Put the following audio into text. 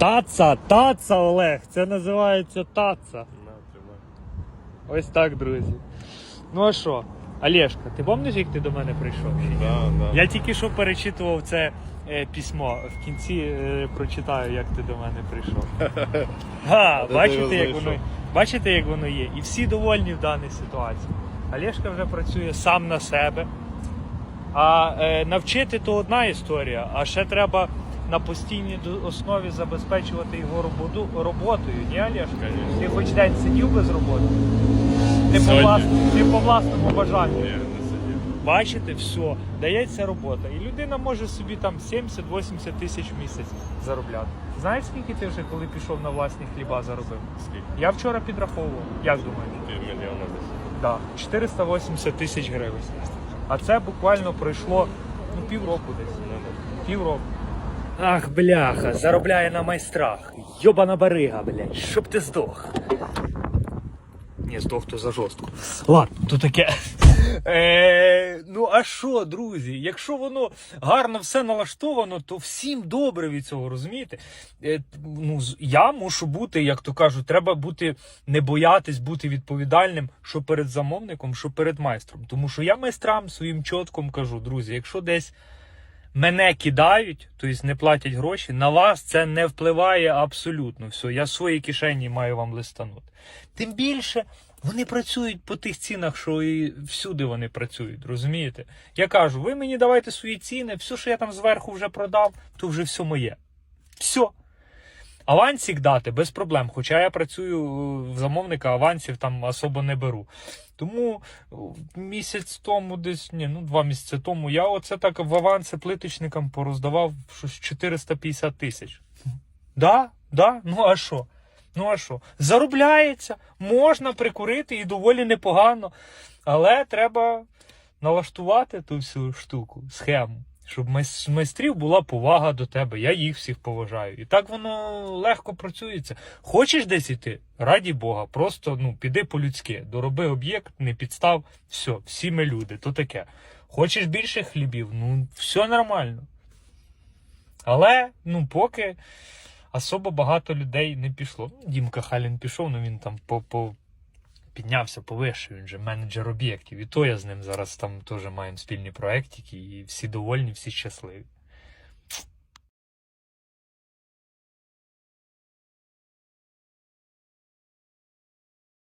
Таца, таца, Олег. Це називається таца. Ось так, друзі. Ну а що? Олешка, ти пам'ятаєш, як ти до мене прийшов? Да, да. Я тільки що перечитував це е, письмо. В кінці е, прочитаю, як ти до мене прийшов. Га, бачите, як воно, бачите, як воно є. І всі довольні в даній ситуації. Олешка вже працює сам на себе. А е, навчити то одна історія, а ще треба на постійній основі забезпечувати його роботу, роботою. Ні? Конечно. Ти хоч день сидів без роботи? Ти по, Сьогодні. влас... ти по власному бажанню. Ні, не сидів. Бачите, все, дається робота. І людина може собі там 70-80 тисяч в місяць заробляти. Знаєш, скільки ти вже, коли пішов на власні хліба, заробив? Скільки? Я вчора підраховував. Як думаєш? Півмільйона десь. Да, 480 тисяч гривень. А це буквально пройшло ну, півроку десь. Півроку. Ах, бляха, заробляє на майстрах. Йобана барига, блядь, щоб ти здох. Ні, здох то за жорстко. Ладно, то таке. Е, ну а що, друзі? Якщо воно гарно все налаштовано, то всім добре від цього, розумієте? Е, ну, я мушу бути, як то кажуть, треба бути, не боятись бути відповідальним, що перед замовником, що перед майстром. Тому що я майстрам своїм чотком кажу, друзі, якщо десь мене кидають, тобто не платять гроші, на вас це не впливає абсолютно. Все, я в своїй кишені маю вам листанути. Тим більше вони працюють по тих цінах, що і всюди вони працюють, розумієте? Я кажу, ви мені давайте свої ціни, все, що я там зверху вже продав, то вже все моє. Все. Авансик дати без проблем. Хоча я працюю е, в замовника, авансів там особо не беру. Тому е, місяць тому, десь ні, ну два місяці тому, я оце так в аванси плиточникам пороздавав щось 450 тисяч. Да, да, ну а що? Ну а що? Заробляється, можна прикурити і доволі непогано. Але треба налаштувати ту всю штуку, схему. Щоб майс- майстрів була повага до тебе. Я їх всіх поважаю. І так воно легко працюється. Хочеш десь іти? Раді Бога, просто ну, піди по-людськи, дороби об'єкт, не підстав, все, всі ми люди, то таке. Хочеш більше хлібів? Ну, все нормально. Але, ну, поки особо багато людей не пішло. Дімка Халін пішов, ну він там по піднявся повище, він же менеджер об'єктів. І то я з ним зараз там теж маємо спільні проєктики, і всі довольні, всі щасливі.